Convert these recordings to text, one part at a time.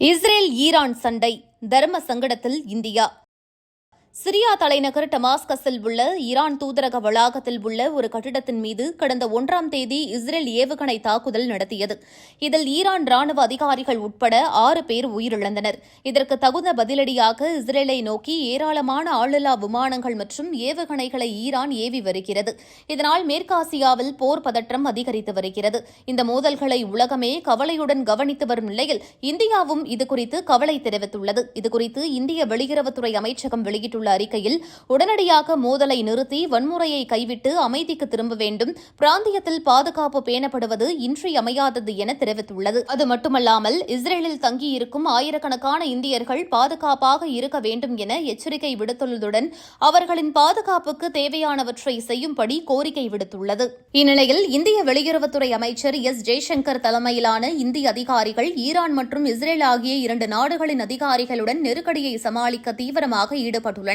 Israel Iran சண்டை தர்ம சங்கடத்தில் India. Syria தலைநகர் டமாஸ்கஸில் உள்ள ஈரான் தூதரக வளாகத்தில் உள்ள ஒரு கட்டிடத்தின் மீது கடந்த ஒன்றாம் தேதி இஸ்ரேல் ஏவுகணை தாக்குதல் நடத்தியது. இதில் ஈரான் ராணுவ அதிகாரிகள் உட்பட ஆறு பேர் உயிரிழந்தனர். இதற்கு தகுந்த பதிலடியாக இஸ்ரேலை நோக்கி ஏராளமான ஆளில்லா விமானங்கள் மற்றும் ஏவுகணைகளை ஈரான் ஏவி வருகிறது. இதனால் மேற்காசியாவில் போர் பதற்றம் அதிகரித்து வருகிறது. இந்த மோதல்களை உலகமே கவலையுடன் கவனித்து வரும் நிலையில் இந்தியாவும் இதுகுறித்து கவலை தெரிவித்துள்ளது. இதுகுறித்து இந்திய வெளியுறவுத்துறை அமைச்சகம் வெளியிட்டுள்ள அறிக்கையில் உடனடியாக மோதலை நிறுத்தி வன்முறையை கைவிட்டு அமைதிக்கு திரும்ப வேண்டும். பிராந்தியத்தில் பாதுகாப்பு பேணப்படுவது இன்றியமையாதது என தெரிவித்துள்ளது. அது மட்டுமல்லாமல் இஸ்ரேலில் தங்கியிருக்கும் ஆயிரக்கணக்கான இந்தியர்கள் பாதுகாப்பாக இருக்க வேண்டும் என எச்சரிக்கை விடுத்துள்ளதுடன் அவர்களின் பாதுகாப்புக்கு தேவையானவற்றை செய்யும்படி கோரிக்கை விடுத்துள்ளது. இந்நிலையில் இந்திய வெளியுறவுத்துறை அமைச்சர் எஸ். ஜெய்சங்கர் தலைமையிலான இந்திய அதிகாரிகள் ஈரான் மற்றும் இஸ்ரேல் ஆகிய இரண்டு நாடுகளின் அதிகாரிகளுடன் நெருக்கடியை சமாளிக்க தீவிரமாக ஈடுபட்டுள்ளனர்.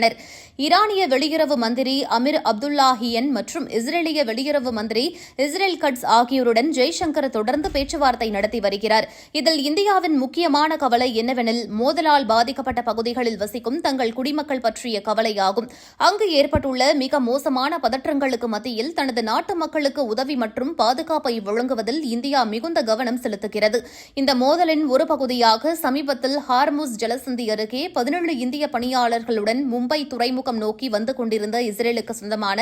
ஈரானிய வெளியுறவு மந்திரி அமீர் அப்துல்லாஹியன் மற்றும் இஸ்ரேலிய வெளியுறவு மந்திரி இஸ்ரேல் கட்ஸ் ஆகியோருடன் ஜெய்சங்கர் தொடர்ந்து பேச்சுவார்த்தை நடத்தி வருகிறார். இதில் இந்தியாவின் முக்கியமான கவலை என்னவெனில் மோதலால் பாதிக்கப்பட்ட பகுதிகளில் வசிக்கும் தங்கள் குடிமக்கள் பற்றிய கவலையாகும். அங்கு ஏற்பட்டுள்ள மிக மோசமான பதற்றங்களுக்கு மத்தியில் தனது நாட்டு மக்களுக்கு உதவி மற்றும் பாதுகாப்பை வழங்குவதில் இந்தியா மிகுந்த கவனம் செலுத்துகிறது. இந்த மோதலின் ஒரு பகுதியாக சமீபத்தில் ஹார்முஸ் ஜலசந்தி அருகே பதினேழு இந்திய பணியாளர்களுடன் மும்பை மும்பை துறைமுகம் நோக்கி வந்து கொண்டிருந்த இஸ்ரேலுக்கு சொந்தமான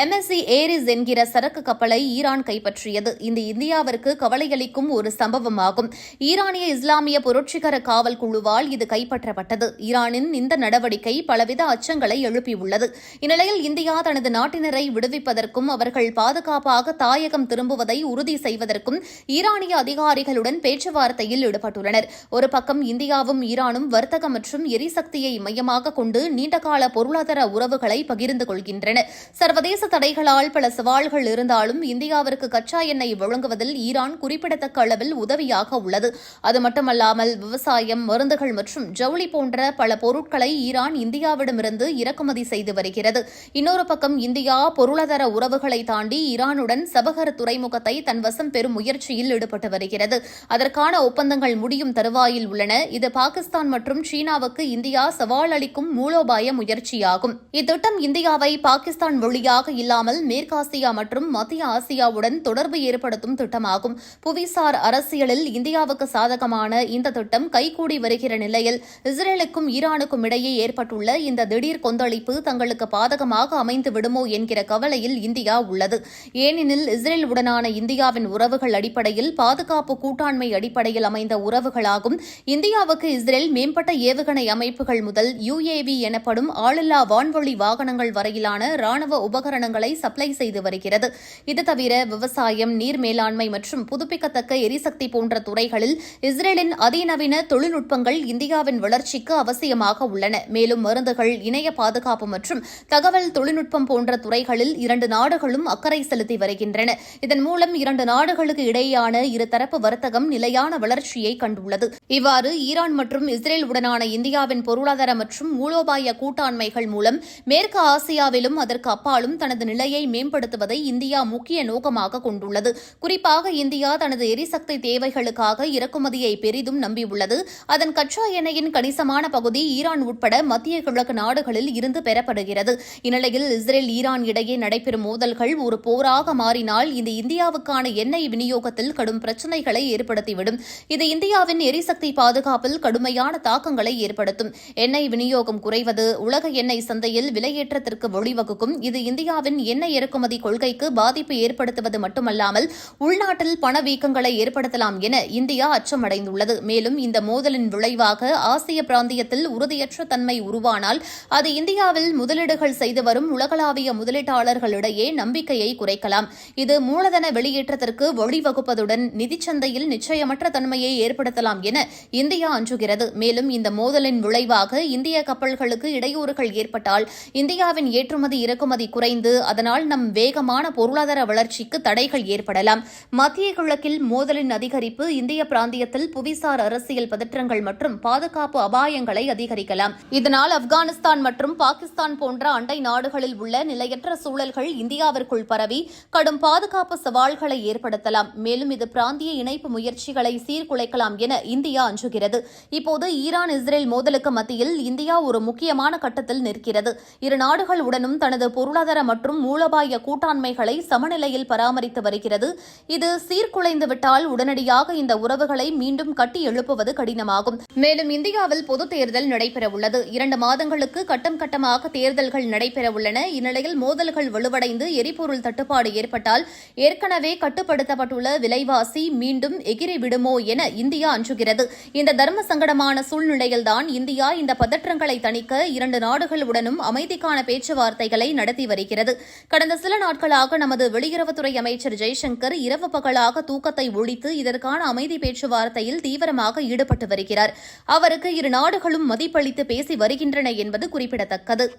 எம்எஸ்சி ஏரிஸ் என்கிற சரக்கு கப்பலை ஈரான் கைப்பற்றியது. இந்த இந்தியாவிற்கு கவலையளிக்கும் ஒரு சம்பவமாகும். ஈரானிய இஸ்லாமிய புரட்சிகர காவல் குழுவால் இது கைப்பற்றப்பட்டது. ஈரானின் இந்த நடவடிக்கை பலவித அச்சங்களை எழுப்பியுள்ளது. இந்நிலையில் இந்தியா தனது நாட்டினரை விடுவிப்பதற்கும் அவர்கள் பாதுகாப்பாக தாயகம் திரும்புவதை உறுதி செய்வதற்கும் ஈரானிய அதிகாரிகளுடன் பேச்சுவார்த்தையில் ஈடுபட்டுள்ளனர். ஒரு பக்கம் இந்தியாவும் ஈரானும் வர்த்தகம் மற்றும் எரிசக்தியை மையமாக கொண்டு நீண்ட நீண்டகால பொருளாதார உறவுகளை பகிர்ந்து கொள்கின்றன. சர்வதேச தடைகளால் பல சவால்கள் இருந்தாலும் இந்தியாவிற்கு கச்சா எண்ணெய் வழங்குவதில் ஈரான் குறிப்பிடத்தக்க அளவில் உதவியாக உள்ளது. அது மட்டுமல்லாமல் விவசாயம் மருந்துகள் மற்றும் ஜவுளி போன்ற பல பொருட்களை ஈரான் இந்தியாவிடமிருந்து இறக்குமதி செய்து வருகிறது. இன்னொரு பக்கம் இந்தியா பொருளாதார உறவுகளை தாண்டி ஈரானுடன் சபகர் துறைமுகத்தை தன் வசம் பெறும் முயற்சியில் ஈடுபட்டு வருகிறது. அதற்கான ஒப்பந்தங்கள் முடியும் தருவாயில் உள்ளன. இது பாகிஸ்தான் மற்றும் சீனாவுக்கு இந்தியா சவால் அளிக்கும் மூலோபாய முயற்சியாகும். இத்திட்டம் இந்தியாவை பாகிஸ்தான் வழியாக இல்லாமல் மேற்காசியா மற்றும் மத்திய ஆசியாவுடன் தொடர்பு ஏற்படுத்தும் திட்டமாகும். புவிசார் அரசியலில் இந்தியாவுக்கு சாதகமான இந்த திட்டம் கைகூடி வருகிற நிலையில் இஸ்ரேலுக்கும் ஈரானுக்கும் இடையே ஏற்பட்டுள்ள இந்த திடீர் கொந்தளிப்பு தங்களுக்கு பாதகமாக அமைந்து விடுமோ என்கிற கவலையில் இந்தியா உள்ளது. ஏனெனில் இஸ்ரேல் உடனான இந்தியாவின் உறவுகள் அடிப்படையில் பாதுகாப்பு கூட்டாண்மை அடிப்படையில் அமைந்த உறவுகளாகும். இந்தியாவுக்கு இஸ்ரேல் மேம்பட்ட ஏவுகணை அமைப்புகள் முதல் யுஏவி எனப்படும் ஆளில்லா வான்வழி வாகனங்கள் வரையிலான ராணுவ உபகரணங்களை சப்ளை செய்து வருகிறது. இது தவிர விவசாயம் நீர் மேலாண்மை மற்றும் புதுப்பிக்கத்தக்க எரிசக்தி போன்ற துறைகளில் இஸ்ரேலின் அதிநவீன தொழில்நுட்பங்கள் இந்தியாவின் வளர்ச்சிக்கு அவசியமாக உள்ளன. மேலும் மருந்துகள் இணைய பாதுகாப்பு மற்றும் தகவல் தொழில்நுட்பம் போன்ற துறைகளில் இரண்டு நாடுகளும் அக்கறை செலுத்தி வருகின்றன. இதன் மூலம் இரண்டு நாடுகளுக்கு இடையேயான இருதரப்பு வர்த்தகம் நிலையான வளர்ச்சியை கண்டுள்ளது. இவ்வாறு ஈரான் மற்றும் இஸ்ரேல் உடனான இந்தியாவின் பொருளாதார மற்றும் மூலோபாய கூட்டாண்மைகள் மூலம் மேற்கு ஆசியாவிலும் அதற்கு அப்பாலும் தனது நிலையை மேம்படுத்துவதை இந்தியா முக்கிய நோக்கமாக கொண்டுள்ளது. குறிப்பாக இந்தியா தனது எரிசக்தி தேவைகளுக்காக இறக்குமதியை பெரிதும் நம்பியுள்ளது. அதன் கச்சா எண்ணெயின் கணிசமான பகுதி ஈரான் உட்பட மத்திய கிழக்கு நாடுகளில் இருந்து பெறப்படுகிறது. இந்நிலையில் இஸ்ரேல் ஈரான் இடையே நடைபெறும் மோதல்கள் ஒரு போராக மாறினால் இது இந்தியாவுக்கான எண்ணெய் விநியோகத்தில் கடும் பிரச்சினைகளை ஏற்படுத்திவிடும். இது இந்தியாவின் எரிசக்தி பாதுகாப்பில் கடுமையான தாக்கங்களை ஏற்படுத்தும். எண்ணெய் விநியோகம் குறைவது உலக எண்ணெய் சந்தையில் விலையேற்றத்திற்கு வழிவகுக்கும். இது இந்தியாவின் எண்ணெய் இறக்குமதி கொள்கைக்கு பாதிப்பு ஏற்படுத்துவது மட்டுமல்லாமல் உள்நாட்டில் பணவீக்கங்களை ஏற்படுத்தலாம் என இந்தியா அச்சமடைந்துள்ளது. மேலும் இந்த மோதலின் விளைவாக ஆசிய பிராந்தியத்தில் உறுதியற்ற தன்மை உருவானால் அது இந்தியாவில் முதலீடுகள் செய்து வரும் உலகளாவிய முதலீட்டாளர்களிடையே நம்பிக்கையை குறைக்கலாம். இது மூலதன வெளியேற்றத்திற்கு வழிவகுப்பதுடன் நிதிச்சந்தையில் நிச்சயமற்ற தன்மையை ஏற்படுத்தலாம் என இந்தியா அஞ்சுகிறது. மேலும் இந்த மோதலின் விளைவாக இந்திய கப்பல்களுக்கு இடையே இடையூறுகள் ஏற்பட்டால் இந்தியாவின் ஏற்றுமதி இறக்குமதி குறைந்து அதனால் நம் வேகமான பொருளாதார வளர்ச்சிக்கு தடைகள் ஏற்படலாம். மத்திய கிழக்கில் மோதலின் அதிகரிப்பு இந்திய பிராந்தியத்தில் புவிசார் அரசியல் பதற்றங்கள் மற்றும் பாதுகாப்பு அபாயங்களை அதிகரிக்கலாம். இதனால் ஆப்கானிஸ்தான் மற்றும் பாகிஸ்தான் போன்ற அண்டை நாடுகளில் உள்ள நிலையற்ற சூழல்கள் இந்தியாவிற்குள் பரவி கடும் பாதுகாப்பு சவால்களை ஏற்படுத்தலாம். மேலும் இது பிராந்திய இணைப்பு முயற்சிகளை சீர்குலைக்கலாம் என இந்தியா அஞ்சுகிறது. இப்போது ஈரான் இஸ்ரேல் மோதலுக்கு மத்தியில் இந்தியா ஒரு முக்கியமான முக்கியமான கட்டத்தில் நிற்கிறது. இரு நாடுகளுடனும் தனது பொருளாதார மற்றும் மூலோபாய கூட்டாண்மைகளை சமநிலையில் பராமரித்து வருகிறது. இது சீர்குலைந்துவிட்டால் உடனடியாக இந்த உறவுகளை மீண்டும் கட்டி எழுப்புவது கடினமாகும். மேலும் இந்தியாவில் பொதுத் தேர்தல் நடைபெறவுள்ளது. இரண்டு மாதங்களுக்கு கட்டம் கட்டமாக தேர்தல்கள் நடைபெறவுள்ளன. இந்நிலையில் மோதல்கள் வலுவடைந்து எரிபொருள் தட்டுப்பாடு ஏற்பட்டால் ஏற்கனவே கட்டுப்படுத்தப்பட்டுள்ள விலைவாசி மீண்டும் எகிரி விடுமோ என இந்தியா அஞ்சுகிறது. இந்த தர்ம சங்கடமான சூழ்நிலையில்தான் இந்தியா இந்த பதற்றங்களை தணிக்க இரண்டு நாடுகளுடனும் அமைதிக்கான பேச்சுவார்த்தைகளை நடத்தி வருகிறது. கடந்த சில நாட்களாக நமது வெளியுறவுத்துறை அமைச்சர் ஜெய்சங்கர் இரவு பகலாக தூக்கத்தை ஒழித்து இதற்கான அமைதி பேச்சுவார்த்தையில் தீவிரமாக ஈடுபட்டு வருகிறார். அவருக்கு இரு நாடுகளும் மதிப்பளித்து பேசி வருகின்றன என்பது குறிப்பிடத்தக்கது.